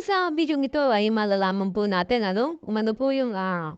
Sa video ito ay malalaman po natin ano, kung ano po yung ah,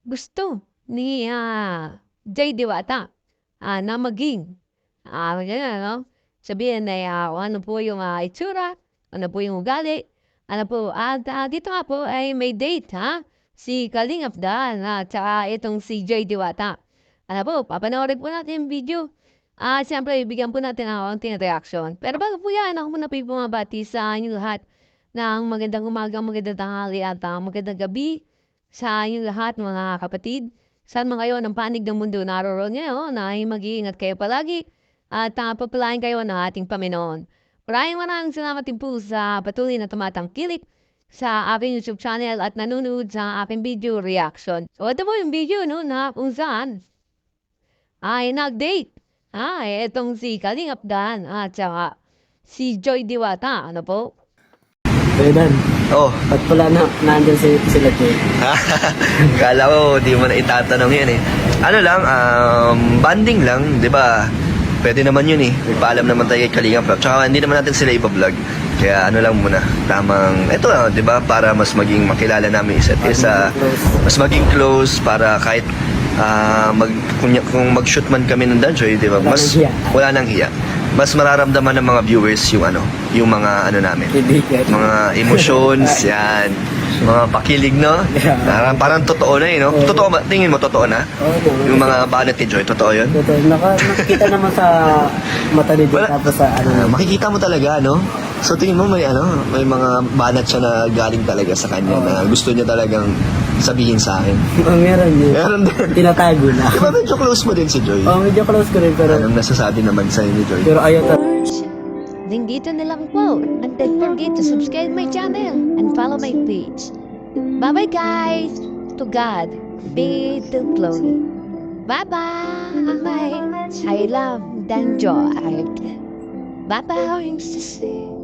gusto ni ah, Jay Diwata ah, na maging ah, ganyan, ano? Sabihin na ah, ano po yung ah, itsura, ano po yung ugali, ano po. At ah, dito nga po ay may date ha, si Kalingap Dan at saka itong si Jay Diwata. Ano po, papanoorin po natin yung video. Ah, siyempre, ibigyan po natin ang konting reaction. Pero bago po yan, ako muna po yung bumabati sa inyo lahat ng magandang umaga, magandang tanghali at ah, magandang gabi sa inyong lahat mga kapatid. Saan man kayo ng panig ng mundo naroon ngayon ay mag-iingat kayo palagi at uh, papalain kayo ng ating Panginoon. Maraming maraming salamat din po sa patuloy na tumatangkilik sa aking YouTube channel at nanonood sa aking video reaction. So ito po yung video no, na kung saan ay nag-date. Ah, etong si Kalingap Dan at saka si Joy Diwata. Ano po? Ayun, Oh, at pala na, nandyan si, sila Joy. kala ko di mo na itatanong yan eh. Ano lang, um, banding lang, di ba? Pwede naman yun eh. May paalam naman tayo kay Kalinga Prab. Tsaka hindi naman natin sila iba-vlog. Kaya ano lang muna, tamang, eto lang, di ba? Para mas maging makilala namin isa't isa. Mas maging close para kahit ah, mag, kung, kung mag-shoot man kami ng Danjoy, di ba? Mas, wala nang hiya. Mas mararamdaman ng mga viewers yung ano, yung mga ano namin mga emotions, yan. Mga pakilig, no? Yeah. Parang, parang totoo na eh, no? Oo. Totoo ba? Tingin mo, totoo na? Oo, naman. Yung mga banat ni Joy, totoo yun? Totoo, naka, nakikita naman sa mata ni Joy, Wala. tapos sa ano. Ah, makikita mo talaga, no? So tingin mo may ano, may mga banat siya na galing talaga sa kanya na gusto niya talagang sabihin sa akin. Oh, meron yun. Meron din. Tinatago na. Di ba medyo close mo din si Joy? Oh, medyo close ko rin, pero, Anong nasasabi naman sa ni Joy? pero ayaw ta. Then dito na lang po. And don't forget to subscribe my channel and follow my page. Bye-bye guys! To God be the glory. Bye-bye! I love Danjo Art. Bye-bye!